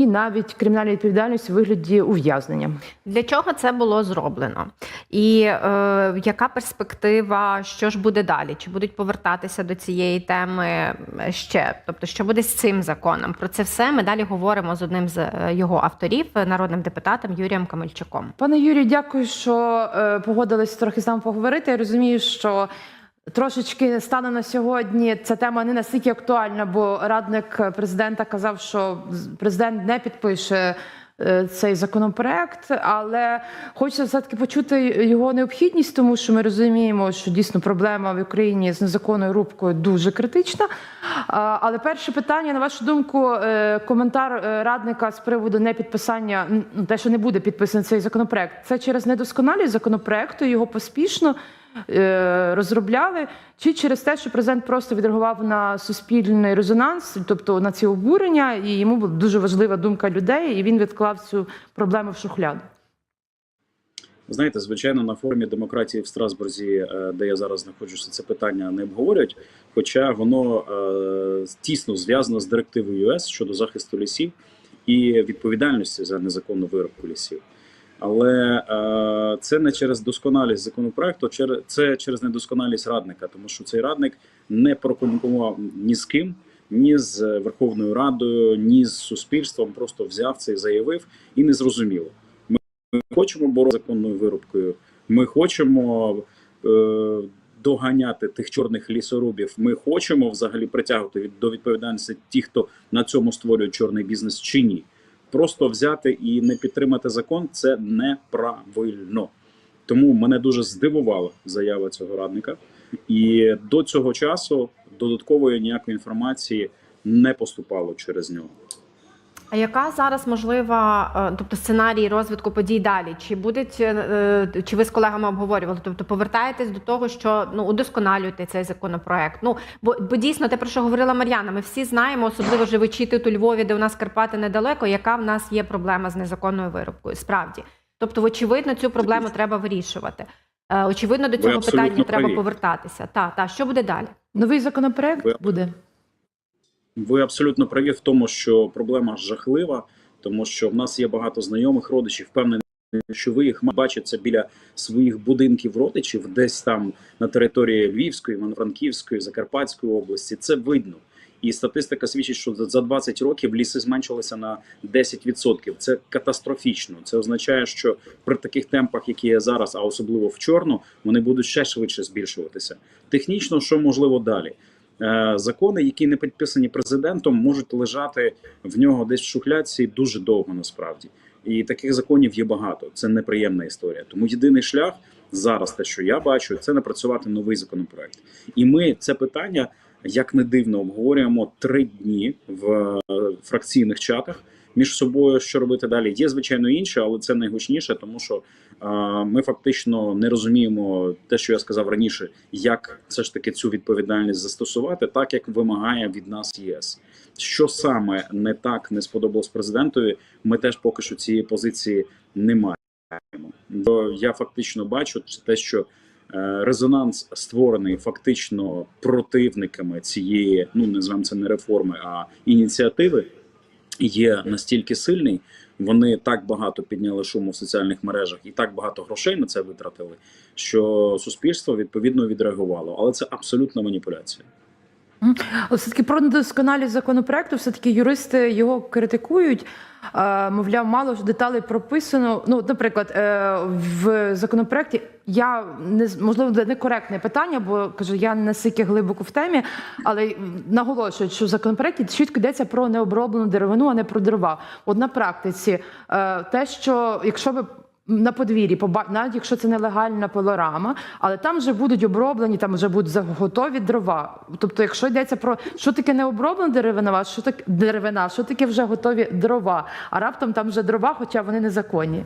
і навіть кримінальної відповідальності у вигляді ув'язнення. Для чого це було зроблено? І е, яка перспектива, що ж буде далі? Чи будуть повертатися до цієї теми ще? Тобто, що буде з цим законом? Про це все ми далі говоримо з одним з е, його авторів, народним депутатом Юрієм Камельчуком. Пане Юрію, дякую, що е, погодились трохи з нами поговорити. Я розумію, що трошечки стане на сьогодні ця тема не настільки актуальна, бо радник президента казав, що президент не підпише. е, Цей законопроект, але хочеться все таки почути його необхідність, тому що ми розуміємо, що дійсно проблема в Україні з незаконною рубкою дуже критична. Але перше питання, на вашу думку, е, коментар е, радника з приводу непідписання, ну, те, що не буде підписаний цей законопроект, це через недосконалість законопроекту, його поспішно е, розробляли, чи через те, що президент просто відреагував на суспільний резонанс, тобто на ці обурення, і йому була дуже важлива думка людей, і він відклав цю проблему в шухляду. Знаєте, звичайно, на форумі демократії в Страсбурзі, е, де я зараз знаходжуся, це питання не обговорюють. Хоча воно е, тісно зв'язано з директивою ЄС щодо захисту лісів і відповідальності за незаконну виробку лісів. Але е, це не через досконалість законопроекту, це через недосконалість радника, тому що цей радник не прокомунікував ні з ким, ні з Верховною Радою, ні з суспільством. Просто взяв це і заявив, і не зрозуміло. Ми хочемо боротися законною вирубкою. Ми хочемо е, доганяти тих чорних лісорубів. Ми хочемо взагалі притягувати від, до відповідальності ті, хто на цьому створює чорний бізнес, чи ні. Просто взяти і не підтримати закон це неправильно. Тому мене дуже здивувала заява цього радника. І до цього часу додаткової ніякої інформації не поступало через нього. А яка зараз можлива, е, тобто сценарій розвитку подій далі? Чи будуть е, чи ви з колегами обговорювали? Тобто повертаєтесь до того, що ну удосконалюєте цей законопроект? Ну бо, бо дійсно те, про що говорила Мар'яна, ми всі знаємо, особливо живучи тут у Львові, де у нас Карпати недалеко, яка в нас є проблема з незаконною виробкою. Справді, тобто, очевидно, цю проблему треба вирішувати. Е, Очевидно, до цього питання треба повертатися. Та та що буде далі? Новий законопроект буде. Ви абсолютно праві в тому, що проблема жахлива, тому що в нас є багато знайомих родичів, впевнений, що ви їх бачите біля своїх будинків родичів, десь там на території Львівської, Івано-Франківської, Закарпатської області. Це видно. І статистика свідчить, що за- за 20 років ліси зменшилися на 10%. Це катастрофічно. Це означає, що при таких темпах, які є зараз, а особливо в чорну, вони будуть ще швидше збільшуватися. Технічно, що можливо далі? Е, Закони, які не підписані президентом, можуть лежати в нього десь в шухляці дуже довго насправді. І таких законів є багато. Це неприємна історія. Тому єдиний шлях зараз, те, що я бачу, це напрацювати новий законопроект. І ми це питання, як не дивно, обговорюємо три дні в е, фракційних чатах між собою. Що робити далі? Є звичайно інше, але це найгучніше, тому що ми фактично не розуміємо те, що я сказав раніше, як все ж таки цю відповідальність застосувати, так як вимагає від нас ЄС. Що саме не так не сподобалось президентові, ми теж поки що цієї позиції не маємо. Бо я фактично бачу те, що е, резонанс створений фактично противниками цієї, ну називаємо це не реформи, а ініціативи, є настільки сильний. Вони так багато підняли шуму в соціальних мережах і так багато грошей на це витратили, що суспільство відповідно відреагувало. Але це абсолютна маніпуляція. Але все-таки про недосконалість законопроекту, все-таки юристи його критикують. Е, Мовляв, мало ж деталей прописано. Ну, наприклад, е, в законопроекті я не можливо некоректне питання, бо кажу, я не настільки глибоко в темі, але наголошують, що в законопроекті чітко йдеться про необроблену деревину, а не про дрова. От на практиці е, те, що якщо ви на подвір'ї, навіть якщо це нелегальна пилорама, але там вже будуть оброблені, там вже будуть готові дрова. Тобто, якщо йдеться про що таке необроблена деревина, що таке деревина, що таке вже готові дрова, а раптом там вже дрова, хоча вони незаконні.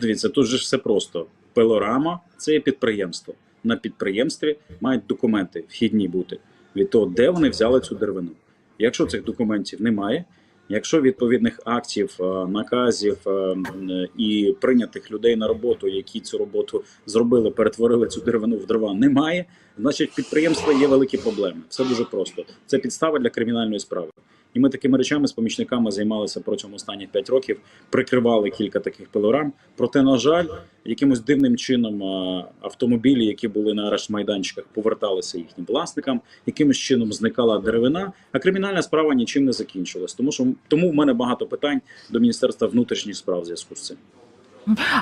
Дивіться, тут же все просто. Пилорама це є підприємство. На підприємстві мають документи вхідні бути від того, де вони взяли цю деревину. Якщо цих документів немає, якщо відповідних актів, е, наказів е, і прийнятих людей на роботу, які цю роботу зробили, перетворили цю деревину в дрова, немає, значить підприємства є великі проблеми. Все дуже просто. Це підстава для кримінальної справи. І ми такими речами з помічниками займалися протягом останніх 5 років, прикривали кілька таких пилорам. Проте, на жаль, якимось дивним чином автомобілі, які були на арешт майданчиках, поверталися їхнім власникам. Якимось чином зникала деревина, а кримінальна справа нічим не закінчилась. Тому що тому в мене багато питань до міністерства внутрішніх справ в зв'язку з цим.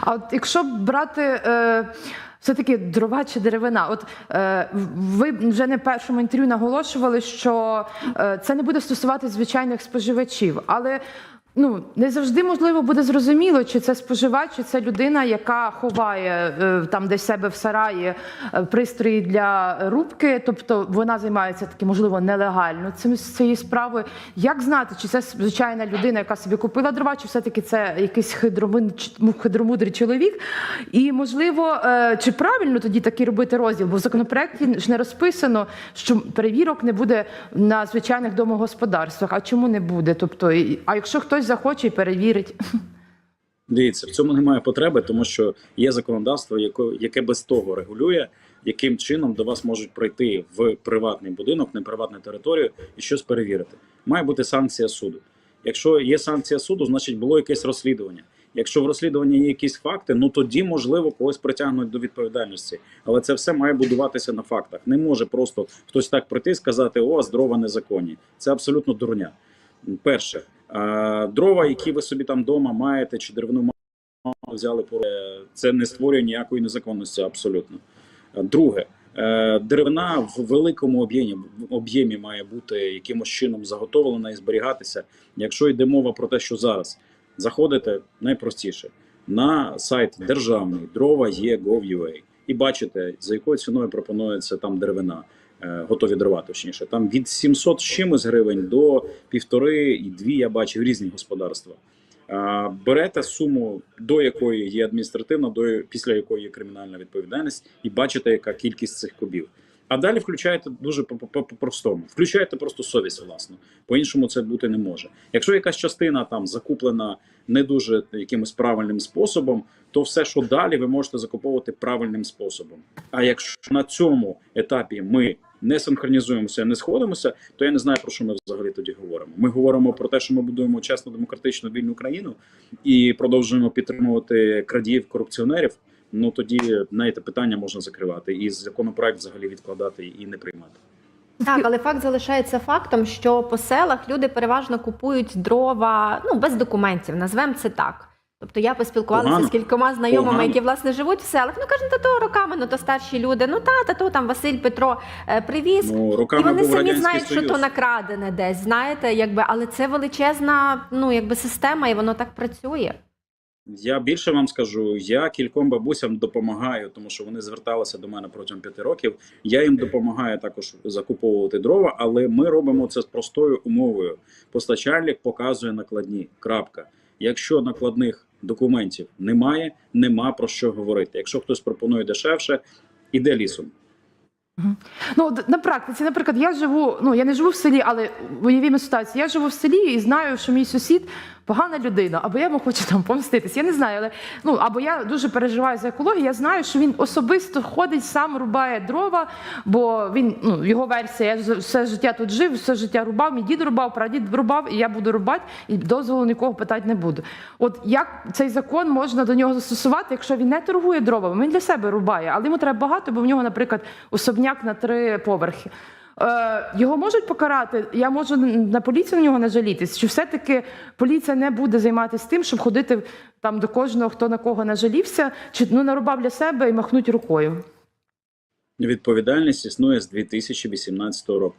А от якщо брати е, все-таки дрова чи деревина, от е, ви вже не в першому інтерв'ю наголошували, що е, це не буде стосуватися звичайних споживачів, але ну не завжди можливо буде зрозуміло, чи це споживач, чи це людина, яка ховає е, там десь себе в сараї е, пристрої для рубки, тобто вона займається таким, можливо, нелегально цим цією справою. Як знати, чи це звичайна людина, яка собі купила дрова, чи все-таки це якийсь хитромудрий чоловік? І можливо, е, чи правильно тоді такий робити розділ? Бо в законопроекті ж не розписано, що перевірок не буде на звичайних домогосподарствах. А чому не буде? Тобто, а якщо хтось захоче і перевірить? Дивіться, в цьому немає потреби, тому що є законодавство, яке, яке без того регулює, яким чином до вас можуть прийти в приватний будинок, не приватну територію і щось перевірити. Має бути санкція суду. Якщо є санкція суду, значить було якесь розслідування. Якщо в розслідуванні є якісь факти, ну тоді можливо когось притягнуть до відповідальності. Але це все має будуватися на фактах. Не може просто хтось так прийти і сказати: о, дрова незаконні. Це абсолютно дурня. Перше, дрова, які ви собі там вдома маєте, чи деревину ма- взяли по це не створює ніякої незаконності абсолютно. Друге, е, деревина в великому об'ємі об'ємі має бути якимось чином заготовлена і зберігатися. Якщо йде мова про те, що зараз заходите найпростіше на сайт державний дрова є gov.ua і бачите, за якою ціною пропонується там деревина. Е, Готові дрова, точніше, там від 700 з чимось гривень до півтори і дві я бачив різні господарства. Берете суму, до якої є адміністративна, до після якої є кримінальна відповідальність, і бачите, яка кількість цих кубів. А далі включаєте дуже по- по- по-простому. Включаєте просто совість власну. По-іншому це бути не може. Якщо якась частина там закуплена не дуже якимось правильним способом, то все, що далі, ви можете закуповувати правильним способом. А якщо на цьому етапі ми не синхронізуємося, не сходимося, то я не знаю про що ми взагалі тоді говоримо. Ми говоримо про те, що ми будуємо чесну демократичну вільну країну і продовжуємо підтримувати крадіїв корупціонерів. Ну тоді знаєте, питання можна закривати і законопроект взагалі відкладати і не приймати. Так, але факт залишається фактом, що по селах люди переважно купують дрова ну без документів, назвемо це так. Тобто я поспілкувалася Погано. з кількома знайомими, Погано. які власне живуть в селах. Ну кажуть, та то роками, ну то старші люди. Ну та, та то там Василь Петро е, привіз. Ну І вони був самі радянський знають, союз. що то накрадене десь, знаєте, якби, але це величезна ну, якби система, і воно так працює. Я більше вам скажу, я кільком бабусям допомагаю, тому що вони зверталися до мене протягом п'яти років. Я їм допомагаю також закуповувати дрова, але ми робимо це з простою умовою. Постачальник показує накладні. Крапка. Якщо накладних документів немає, нема про що говорити. Якщо хтось пропонує дешевше, іде лісом. Ну, на практиці, наприклад, я живу, ну я не живу в селі, але уявімо ситуацію. Я живу в селі і знаю, що мій сусід погана людина, або я йому хочу там помститись. Я не знаю, але ну або я дуже переживаю за екологію. Я знаю, що він особисто ходить, сам рубає дрова, бо він ну його версія. Я все життя тут жив, все життя рубав. Мій дід рубав, прадід рубав, і я буду рубати, і дозволу нікого питати не буду. От як цей закон можна до нього застосувати, якщо він не торгує дровами, він для себе рубає, але йому треба багато, бо в нього, наприклад, особняк на три поверхи. Е, його можуть покарати. Я можу на поліцію на нього не жалітись. Чи все-таки поліція не буде займатися тим, щоб ходити там до кожного, хто на кого нажалівся, чи ну нарубав для себе і махнуть рукою? Відповідальність існує з 2018 року.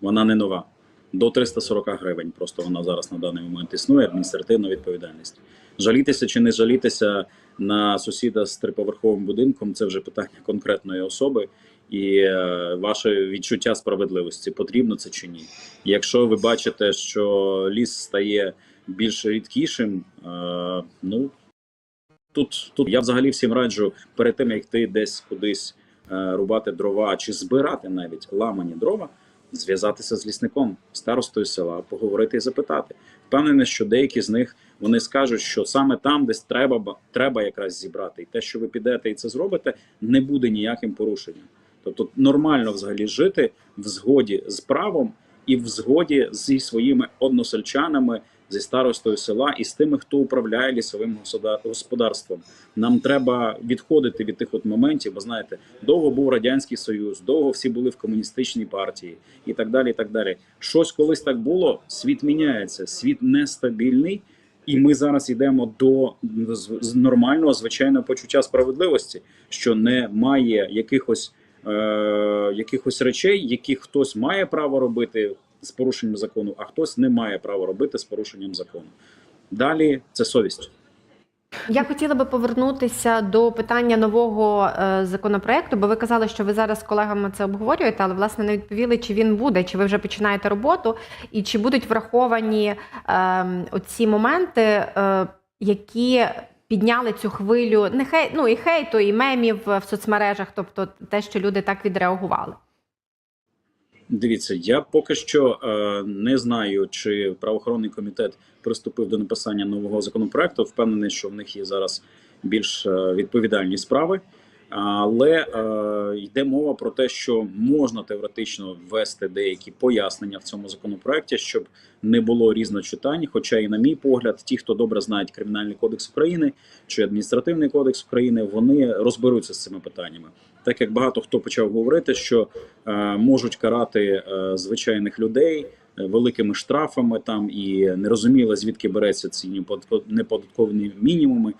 Вона не нова. До 340 гривень. Просто вона зараз на даний момент існує адміністративна відповідальність. Жалітися чи не жалітися на сусіда з триповерховим будинком це вже питання конкретної особи і е, ваше відчуття справедливості. Потрібно це чи ні. Якщо ви бачите, що ліс стає більш рідкішим, е, ну тут, тут я взагалі всім раджу перед тим, як ти десь кудись е, рубати дрова чи збирати навіть ламані дрова, зв'язатися з лісником, старостою села, поговорити і запитати. Впевнений, що деякі з них вони скажуть, що саме там, десь треба треба якраз зібрати, і те, що ви підете і це зробите, не буде ніяким порушенням. Тобто нормально взагалі жити в згоді з правом і в згоді зі своїми односельчанами, зі старостою села і з тими, хто управляє лісовим господарством. Нам треба відходити від тих от моментів, бо знаєте, довго був радянський союз, довго всі були в комуністичній партії і так далі. І так далі. Щось колись так було. Світ міняється, світ нестабільний. І ми зараз йдемо до нормального звичайного почуття справедливості, що немає якихось, е, якихось речей, які хтось має право робити з порушенням закону, а хтось не має права робити з порушенням закону. Далі це совість. Я хотіла би повернутися до питання нового е, законопроекту, бо ви казали, що ви зараз з колегами це обговорюєте, але власне не відповіли, чи він буде, чи ви вже починаєте роботу, і чи будуть враховані е, оці моменти, е, які підняли цю хвилю не хей, ну і хейту, і мемів в соцмережах, тобто те, що люди так відреагували. Дивіться, я поки що е, не знаю, чи правоохоронний комітет приступив до написання нового законопроекту. Впевнений, що в них є зараз більш е, відповідальні справи. Але е, йде мова про те, що можна теоретично ввести деякі пояснення в цьому законопроекті, щоб не було різночитань. Хоча, і на мій погляд, ті, хто добре знають кримінальний кодекс України чи адміністративний кодекс України, вони розберуться з цими питаннями. Так як багато хто почав говорити, що е, можуть карати е, звичайних людей е, великими штрафами там і не розуміли, звідки береться ці неподатко- неподатковані мінімуми.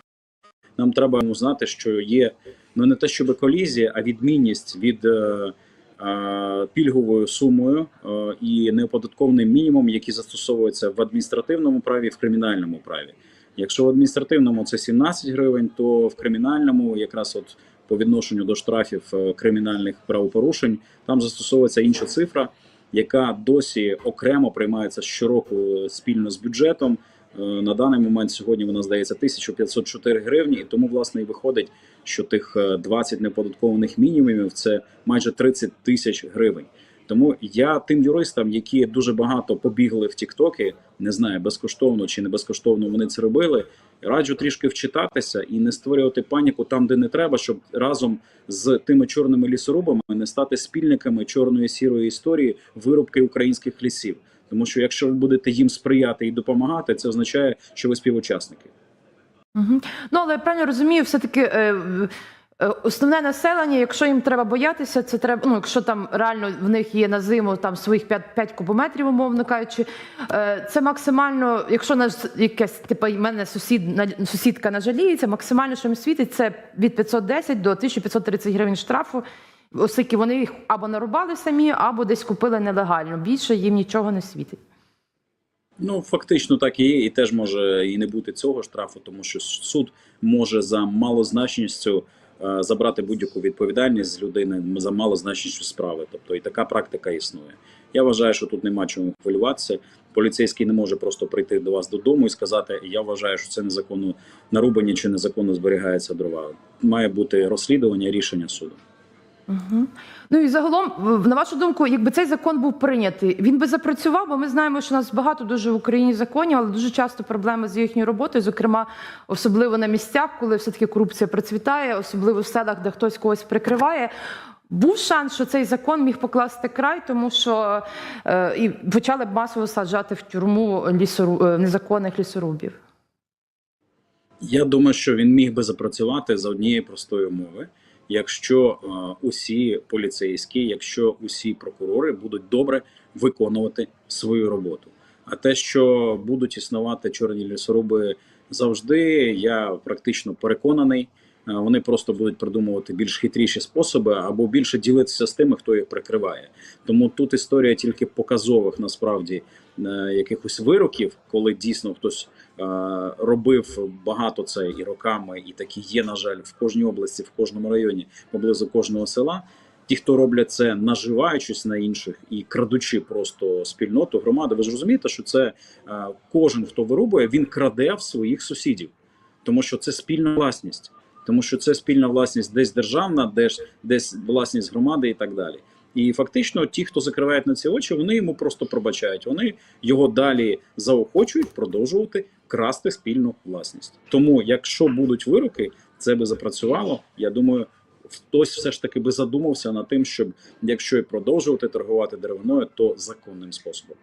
Нам треба знати, що є ну не те, щоб колізія, а відмінність від е, е, пільговою сумою е, і неоподаткованим мінімумом, які застосовуються в адміністративному праві в кримінальному праві. Якщо в адміністративному це 17 гривень, то в кримінальному, якраз от по відношенню до штрафів кримінальних правопорушень, там застосовується інша цифра, яка досі окремо приймається щороку спільно з бюджетом. Е, На даний момент сьогодні вона здається 1504 гривні, і тому власне і виходить, що тих е, 20 неподаткованих мінімумів це майже 30 тисяч гривень. Тому я тим юристам, які дуже багато побігли в Тіктоки, не знаю, безкоштовно чи не безкоштовно вони це робили. Раджу трішки вчитатися і не створювати паніку там, де не треба, щоб разом з тими чорними лісорубами не стати спільниками чорної сірої історії вирубки українських лісів. Тому що якщо ви будете їм сприяти і допомагати, це означає, що ви співучасники. Угу. Ну, але я правильно розумію, все-таки е, е, основне населення, якщо їм треба боятися, це треба, ну, якщо там реально в них є на зиму там своїх 5, 5 кубометрів, умовно кажучи, е, це максимально, якщо наш якесь, типу, мене сусід, сусідка нажаліється, максимально, що їм світить, це від 510 до 1530 гривень штрафу, оскільки вони їх або нарубали самі, або десь купили нелегально. Більше їм нічого не світить. Ну фактично так і є, і теж може і не бути цього штрафу, тому що суд може за малозначністю е, забрати будь-яку відповідальність з людини за малозначністю справи. Тобто і така практика існує. Я вважаю, що тут нема чому хвилюватися. Поліцейський не може просто прийти до вас додому і сказати: Я вважаю, що це незаконно нарубані чи незаконно зберігається дрова. Має бути розслідування, рішення суду. Угу. Ну і загалом, на вашу думку, якби цей закон був прийнятий, він би запрацював, бо ми знаємо, що у нас багато дуже в Україні законів, але дуже часто проблеми з їхньою роботою, зокрема, особливо на місцях, коли все-таки корупція процвітає, особливо в селах, де хтось когось прикриває. Був шанс, що цей закон міг покласти край, тому що е, і почали б масово саджати в тюрму лісору, е, незаконних лісорубів. Я думаю, що він міг би запрацювати за однієї простої умови, якщо е, усі поліцейські, якщо усі прокурори будуть добре виконувати свою роботу. А те, що будуть існувати чорні лісоруби завжди, я практично переконаний. Е, Вони просто будуть придумувати більш хитріші способи або більше ділитися з тими, хто їх прикриває. Тому тут історія тільки показових насправді е, якихось вироків, коли дійсно хтось е, робив багато це і роками, і такі є, на жаль, в кожній області, в кожному районі, поблизу кожного села. Ті, хто роблять це, наживаючись на інших і крадучи просто спільноту громади, ви ж розумієте, що це кожен, хто вирубує, він краде в своїх сусідів, тому що це спільна власність, тому що це спільна власність десь державна, десь, десь власність громади і так далі. І фактично, ті, хто закривають на ці очі, вони йому просто пробачають. Вони його далі заохочують продовжувати красти спільну власність. Тому, якщо будуть вироки, це би запрацювало. Я думаю, хтось все ж таки би задумався над тим, щоб якщо і продовжувати торгувати деревиною, то законним способом.